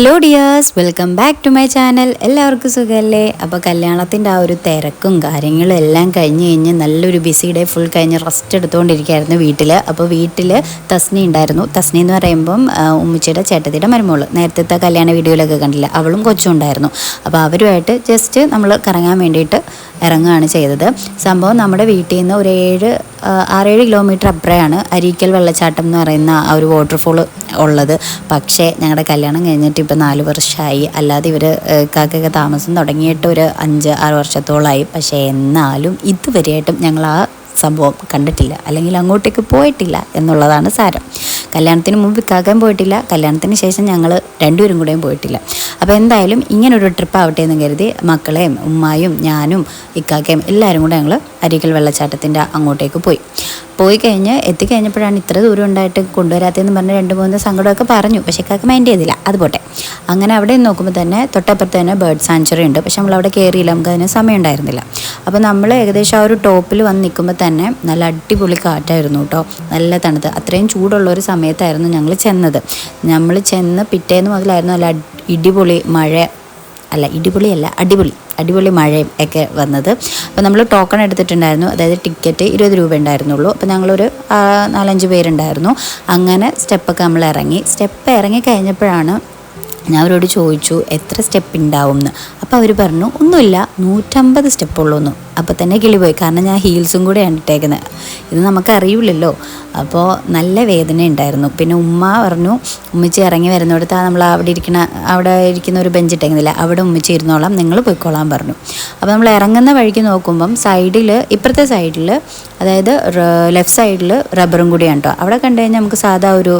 Hello dears welcome back to my channel എല്ലാവർക്കും സുഖമല്ലേ അപ്പോൾ കല്യാണത്തിന്റെ ആ ഒരു തിരക്കും കാര്യങ്ങളും എല്ലാം കഴിഞ്ഞ് കഴിഞ്ഞ് നല്ലൊരു ബിസി ഡേ ഫുൾ കഴിഞ്ഞ് റെസ്റ്റ് എടുത്തുകൊണ്ടിരിക്കുകയായിരുന്നു വീട്ടിൽ അപ്പോൾ വീട്ടിൽ തസ്നി ഉണ്ടായിരുന്നു. തസ്നി എന്ന് പറയുമ്പം ഉമ്മച്ചിയുടെ ചേട്ടത്തിയുടെ മരുമോൾ. നേരത്തെ കല്യാണ വീഡിയോയിലൊക്കെ കണ്ടില്ല? അവളും കൊച്ചുണ്ടായിരുന്നു അപ്പോൾ അവരുമായിട്ട് ജസ്റ്റ് നമ്മൾ കറങ്ങാൻ വേണ്ടിയിട്ട് ഇറങ്ങുകയാണ് ചെയ്തത്. സംഭവം നമ്മുടെ വീട്ടിൽ നിന്ന് ഒരു ഏഴ് ആറേഴ് കിലോമീറ്റർ അപ്പുറയാണ് അരീക്കൽ വെള്ളച്ചാട്ടം എന്ന് പറയുന്ന ആ ഒരു വാട്ടർഫോൾ ഉള്ളത്. പക്ഷേ ഞങ്ങളുടെ കല്യാണം കഴിഞ്ഞിട്ട് ഇപ്പോൾ നാല് വർഷമായി അല്ലാതെ ഇവർ കാക്കൊക്കെ താമസം തുടങ്ങിയിട്ട് ഒരു അഞ്ച് ആറ് വർഷത്തോളമായി പക്ഷേ എന്നാലും ഇതുവരെയായിട്ടും ഞങ്ങൾ ആ സംഭവം കണ്ടിട്ടില്ല. അല്ലെങ്കിൽ അങ്ങോട്ടേക്ക് പോയിട്ടില്ല എന്നുള്ളതാണ് സാരം. കല്യാണത്തിന് മുമ്പ് ഇക്കാക്കാൻ പോയിട്ടില്ല. കല്യാണത്തിന് ശേഷം ഞങ്ങൾ രണ്ടുപേരും കൂടെയും പോയിട്ടില്ല. അപ്പോൾ എന്തായാലും ഇങ്ങനൊരു ട്രിപ്പ് ആവട്ടെ എന്ന് കരുതി മക്കളെയും ഉമ്മായും ഞാനും ഇക്കാക്കയും എല്ലാവരും കൂടെ ഞങ്ങൾ അരിക്കൽ വെള്ളച്ചാട്ടത്തിന്റെ അങ്ങോട്ടേക്ക് പോയി. പോയി കഴിഞ്ഞ് എത്തിക്കഴിഞ്ഞപ്പോഴാണ് ഇത്ര ദൂരം ഉണ്ടായിട്ട് കൊണ്ടുവരാത്തതെന്ന് പറഞ്ഞ് രണ്ട് മൂന്ന് സങ്കടമൊക്കെ പറഞ്ഞു. പക്ഷേ ഇക്കാക്ക് മൈൻഡ് ചെയ്തില്ല. അത് പോട്ടെ. അങ്ങനെ അവിടെ നോക്കുമ്പോൾ തന്നെ തൊട്ടപ്പുറത്ത് തന്നെ ബേർഡ് സാഞ്ചുറി ഉണ്ട്. പക്ഷെ നമ്മൾ അവിടെ കയറിയില്ല നമുക്ക് അതിന് സമയം ഉണ്ടായിരുന്നില്ല. അപ്പോൾ നമ്മൾ ഏകദേശം ആ ഒരു ടോപ്പിൽ വന്ന് നിൽക്കുമ്പോൾ തന്നെ നല്ല അടിപൊളി കാറ്റായിരുന്നു കേട്ടോ നല്ല തണുത്ത്. അത്രയും ചൂടുള്ള ഒരു സമയത്തായിരുന്നു ഞങ്ങൾ ചെന്നത്. നമ്മൾ ചെന്ന് പിറ്റേന്ന് മുതലായിരുന്നു നല്ല ഇടിപൊളി മഴ. അല്ല ഇടിപൊളിയല്ല അടിപൊളി അടിപൊളി മഴയും ഒക്കെ വന്നത്. അപ്പോൾ നമ്മൾ ടോക്കൺ എടുത്തിട്ടുണ്ടായിരുന്നു അതായത് ടിക്കറ്റ് ഇരുപത് രൂപ ഉണ്ടായിരുന്നുള്ളൂ. അപ്പോൾ ഞങ്ങളൊരു നാലഞ്ച് പേരുണ്ടായിരുന്നു. അങ്ങനെ സ്റ്റെപ്പൊക്കെ നമ്മൾ ഇറങ്ങി. സ്റ്റെപ്പ് ഇറങ്ങി കഴിഞ്ഞപ്പോഴാണ് ഞാൻ അവരോട് ചോദിച്ചു എത്ര സ്റ്റെപ്പ് ഉണ്ടാവും എന്ന് അപ്പോൾ അവർ പറഞ്ഞു ഒന്നുമില്ല നൂറ്റമ്പത് സ്റ്റെപ്പുള്ളൂ എന്ന് അപ്പോൾ തന്നെ കിളിപോയി. കാരണം ഞാൻ ഹീൽസും കൂടെയാണ് ഇട്ടേക്കുന്നത്. ഇത് നമുക്കറിയില്ലല്ലോ അപ്പോൾ നല്ല വേദന ഉണ്ടായിരുന്നു. പിന്നെ ഉമ്മ പറഞ്ഞു ഉമ്മച്ചി ഇറങ്ങി വരുന്നിടത്ത് നമ്മൾ അവിടെ ഇരിക്കുന്ന അവിടെ ഇരിക്കുന്ന ഒരു ബെഞ്ച് ഇട്ടേക്കുന്നില്ല. അവിടെ ഉമ്മച്ചി ഇരുന്നോളാം. നിങ്ങൾ പോയിക്കോളാൻ പറഞ്ഞു. അപ്പോൾ നമ്മൾ ഇറങ്ങുന്ന വഴിക്ക് നോക്കുമ്പം സൈഡിൽ ഇപ്പുറത്തെ സൈഡിൽ അതായത് ലെഫ്റ്റ് സൈഡിൽ റബ്ബറും കൂടിയാണ് കേട്ടോ. അവിടെ കണ്ടു കഴിഞ്ഞാൽ നമുക്ക് സാധാ ഒരു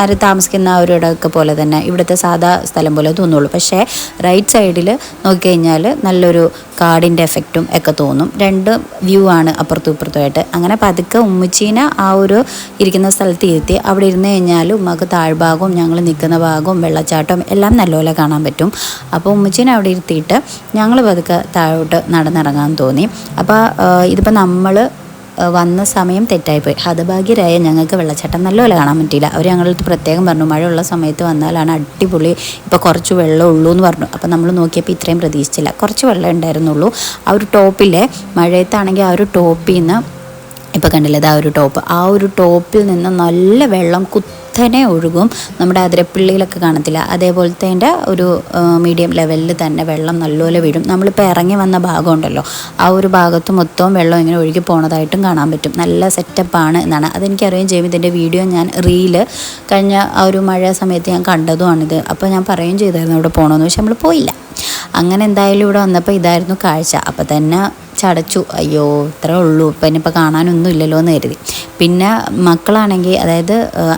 ആര് താമസിക്കുന്ന ആ ഒരു ഇടമൊക്കെ പോലെ തന്നെ ഇവിടുത്തെ സാധാ സ്ഥലം പോലെ തോന്നുള്ളൂ. പക്ഷേ റൈറ്റ് സൈഡിൽ നോക്കിക്കഴിഞ്ഞാൽ നല്ലൊരു കാടിന്റെ എഫക്റ്റും ഒക്കെ തോന്നും. രണ്ട് വ്യൂ ആണ് അപ്പുറത്തും ഇപ്പുറത്തുമായിട്ട്. അങ്ങനെ പതുക്കെ ഉമ്മച്ചീനെ ആ ഒരു ഇരിക്കുന്ന സ്ഥലത്ത് ഇരുത്തി അവിടെ ഇരുന്ന് കഴിഞ്ഞാൽ ഉമ്മക്ക് താഴ്ഭാഗവും ഞങ്ങൾ നിൽക്കുന്ന ഭാഗവും വെള്ളച്ചാട്ടവും എല്ലാം നല്ലപോലെ കാണാൻ പറ്റും. അപ്പോൾ ഉമ്മച്ചീനെ അവിടെ ഇരുത്തിയിട്ട് ഞങ്ങൾ പതുക്കെ താഴോട്ട് നടന്നിറങ്ങാൻ തോന്നി. അപ്പോൾ ഇതിപ്പോൾ നമ്മൾ വന്ന സമയം തെറ്റായിപ്പോയി. ഹതഭാഗ്യരായ ഞങ്ങൾക്ക് വെള്ളച്ചാട്ടം നല്ലപോലെ കാണാൻ പറ്റിയില്ല. അവർ ഞങ്ങളുടെ അടുത്ത് പ്രത്യേകം പറഞ്ഞു മഴയുള്ള സമയത്ത് വന്നാലാണ് അടിപൊളി ഇപ്പോൾ കുറച്ച് വെള്ളം ഉള്ളൂ എന്ന് പറഞ്ഞു. അപ്പോൾ നമ്മൾ നോക്കിയപ്പോൾ ഇത്രയും പ്രതീക്ഷിച്ചില്ല. കുറച്ച് വെള്ളം ഉണ്ടായിരുന്നുള്ളൂ. ആ ഒരു ടോപ്പിലെ മഴയത്താണെങ്കിൽ ആ ഒരു ടോപ്പിൽ നിന്ന് ഇപ്പോൾ കണ്ടില്ലേ ഇതാ ഒരു ടോപ്പ്. ആ ഒരു ടോപ്പിൽ നിന്ന് നല്ല വെള്ളം കുത്തനെ ഒഴുകും. നമ്മുടെ അതിരപ്പിള്ളിയിലൊക്കെ കാണത്തില്ല. അതേപോലത്തെ അതിന്റെ ഒരു മീഡിയം ലെവലിൽ തന്നെ വെള്ളം നല്ലപോലെ വീഴും. നമ്മളിപ്പോൾ ഇറങ്ങി വന്ന ഭാഗം ഉണ്ടല്ലോ. ആ ഒരു ഭാഗത്ത് മൊത്തവും വെള്ളം ഇങ്ങനെ ഒഴുകി പോണതായിട്ടും കാണാൻ പറ്റും. നല്ല സെറ്റപ്പാണ് എന്നാണ്. അതെനിക്കറിയാം ചെയ്യും. ഇതിന്റെ വീഡിയോ ഞാൻ റീൽ കഴിഞ്ഞ ആ ഒരു മഴ സമയത്ത് ഞാൻ കണ്ടതുമാണിത്. അപ്പോൾ ഞാൻ പറയുകയും ചെയ്തായിരുന്നു അവിടെ പോകണമെന്ന് പക്ഷെ നമ്മൾ പോയില്ല. അങ്ങനെ എന്തായാലും ഇവിടെ വന്നപ്പോൾ ഇതായിരുന്നു കാഴ്ച. അപ്പോൾ തന്നെ ചടച്ചു. അയ്യോ ഇത്രേ ഉള്ളൂ. ഇപ്പം ഇനിയിപ്പോൾ കാണാനൊന്നും ഇല്ലല്ലോ എന്ന് കരുതി. പിന്നെ മക്കളാണെങ്കിൽ അതായത്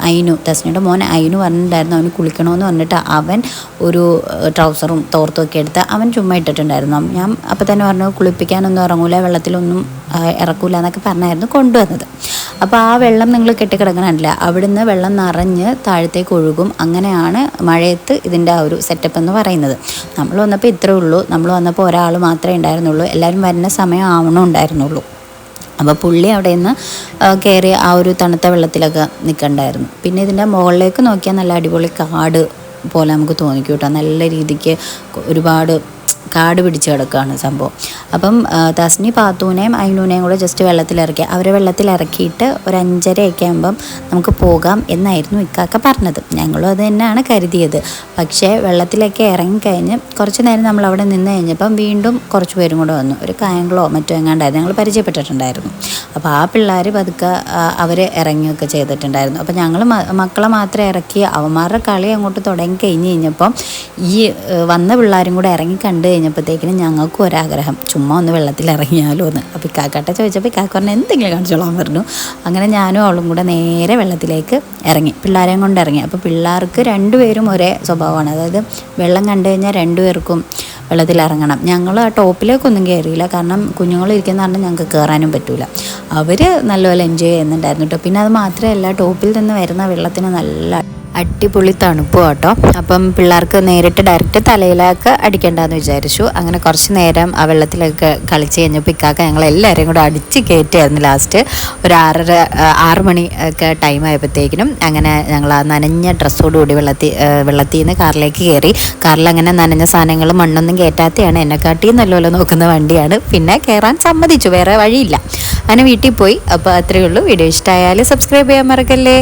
അയിനു തസ്നിയുടെ മോൻ അയിനു പറഞ്ഞിട്ടുണ്ടായിരുന്നു അവന് കുളിക്കണമെന്ന് പറഞ്ഞിട്ട് അവൻ ഒരു ട്രൗസറും തോർത്തും ഒക്കെ എടുത്ത് അവൻ ചുമ്മാ ഇട്ടിട്ടുണ്ടായിരുന്നു. ഞാൻ അപ്പം തന്നെ പറഞ്ഞു കുളിപ്പിക്കാനൊന്നും ഇറങ്ങൂല വെള്ളത്തിലൊന്നും ഇറക്കൂല എന്നൊക്കെ പറഞ്ഞായിരുന്നു കൊണ്ടുവന്നത്. അപ്പോൾ ആ വെള്ളം നിങ്ങൾ കെട്ടിക്കിടക്കണമല്ല അവിടുന്ന് വെള്ളം നിറഞ്ഞ് താഴത്തേക്ക് ഒഴുകും. അങ്ങനെയാണ് മഴയത്ത് ഇതിന്റെ ആ ഒരു സെറ്റപ്പ് എന്ന് പറയുന്നത്. നമ്മൾ വന്നപ്പോൾ ഇത്രേ ഉള്ളൂ. നമ്മൾ വന്നപ്പോൾ ഒരാൾ മാത്രമേ ഉണ്ടായിരുന്നുള്ളൂ. എല്ലാവരും വരുന്ന സമയം ആവണമുണ്ടായിരുന്നുള്ളൂ അപ്പോൾ പുള്ളി അവിടെ നിന്ന് കയറി ആ ഒരു തണുത്ത വെള്ളത്തിലൊക്കെ നിൽക്കണ്ടായിരുന്നു പിന്നെ ഇതിന്റെ മുകളിലേക്ക് നോക്കിയാൽ നല്ല അടിപൊളി കാട് പോലെ നമുക്ക് തോന്നിക്കൂട്ടോ. നല്ല രീതിക്ക് ഒരുപാട് കാട് പിടിച്ച് കിടക്കുകയാണ് സംഭവം. അപ്പം തസ്നി പാത്തൂനെയും അയിനൂനെയും കൂടെ ജസ്റ്റ് വെള്ളത്തിലിറക്കി അവരെ വെള്ളത്തിലിറക്കിയിട്ട് ഒരു അഞ്ചരയൊക്കെ ആകുമ്പം നമുക്ക് പോകാം എന്നായിരുന്നു ഇക്കാക്ക പറഞ്ഞത്. ഞങ്ങളും അത് തന്നെയാണ് കരുതിയത്. പക്ഷേ വെള്ളത്തിലൊക്കെ ഇറങ്ങിക്കഴിഞ്ഞ് കുറച്ച് നേരം നമ്മൾ അവിടെ നിന്ന് കഴിഞ്ഞപ്പം വീണ്ടും കുറച്ച് പേരും കൂടെ വന്നു. ഒരു കായംകുളോ മറ്റോ എങ്ങാണ്ടായിരുന്നു. ഞങ്ങൾ പരിചയപ്പെട്ടിട്ടുണ്ടായിരുന്നു. അപ്പോൾ ആ പിള്ളേർ പതുക്കെ അവർ ഇറങ്ങിയൊക്കെ ചെയ്തിട്ടുണ്ടായിരുന്നു. അപ്പോൾ ഞങ്ങൾ മക്കളെ മാത്രം ഇറക്കി അവന്മാരുടെ കളി അങ്ങോട്ട് തുടങ്ങി കഴിഞ്ഞ് കഴിഞ്ഞപ്പം ഈ വന്ന പിള്ളേരും കൂടെ ഇറങ്ങി കണ്ടു കഴിഞ്ഞപ്പോഴത്തേക്കിനും ഞങ്ങൾക്കും ഒരാഗ്രഹം. ചുമ്മാ ഒന്ന് വെള്ളത്തിൽ ഇറങ്ങിയാലോ എന്ന്. അപ്പോൾ ഇക്കാക്കട്ടെ ചോദിച്ചപ്പോൾ ഇക്കാക്ക പറഞ്ഞ എന്തെങ്കിലും കാണിച്ചോളാൻ പറഞ്ഞു. അങ്ങനെ ഞാനും അവളും കൂടെ നേരെ വെള്ളത്തിലേക്ക് ഇറങ്ങി. പിള്ളേരെയും കൊണ്ട് ഇറങ്ങി. അപ്പോൾ പിള്ളേർക്ക് രണ്ടുപേരും ഒരേ സ്വഭാവമാണ്. അതായത് വെള്ളം കണ്ടു കഴിഞ്ഞാൽ രണ്ടുപേർക്കും വെള്ളത്തിൽ ഇറങ്ങണം ഞങ്ങൾ ആ ടോപ്പിലേക്കൊന്നും കയറിയില്ല കാരണം കുഞ്ഞുങ്ങൾ കാരണം ഞങ്ങൾക്ക് കയറാനും പറ്റില്ല അവർ നല്ലപോലെ എൻജോയ് ചെയ്യുന്നുണ്ടായിരുന്നു കേട്ടോ പിന്നെ അത് മാത്രമല്ല ടോപ്പിൽ നിന്ന് വരുന്ന വെള്ളത്തിന് നല്ല അടിപൊളി തണുപ്പ് കേട്ടോ. അപ്പം പിള്ളേർക്ക് നേരിട്ട് ഡയറക്റ്റ് തലയിലേക്ക് അടിക്കണ്ടെന്ന് വിചാരിച്ചു. അങ്ങനെ കുറച്ച് നേരം ആ വെള്ളത്തിലൊക്കെ കളിച്ച് കഴിഞ്ഞപ്പോൾ ഇക്കാക്ക ഞങ്ങൾ എല്ലാവരെയും കൂടെ അടിച്ച് കയറ്റിയായിരുന്നു ലാസ്റ്റ് ഒരു ആറര ആറ് മണി ഒക്കെ ടൈം ആയപ്പോഴത്തേക്കിനും അങ്ങനെ ഞങ്ങൾ ആ നനഞ്ഞ ഡ്രസ്സോടുകൂടി വെള്ളത്തിൽ വെള്ളത്തിൽ നിന്ന് കാറിലേക്ക് കയറി കാറിൽ അങ്ങനെ നനഞ്ഞ സാധനങ്ങൾ മണ്ണൊന്നും കയറ്റാത്തതാണ് എന്നെക്കാട്ടിയും നല്ലപോലെ നോക്കുന്ന വണ്ടിയാണ്. പിന്നെ കയറാൻ സമ്മതിച്ചു. വേറെ വഴിയില്ല. അങ്ങനെ വീട്ടിൽ പോയി. അപ്പോൾ അത്രയേ ഉള്ളൂ. വീഡിയോ ഇഷ്ടമായാൽ സബ്സ്ക്രൈബ് ചെയ്യാൻ മറക്കല്ലേ?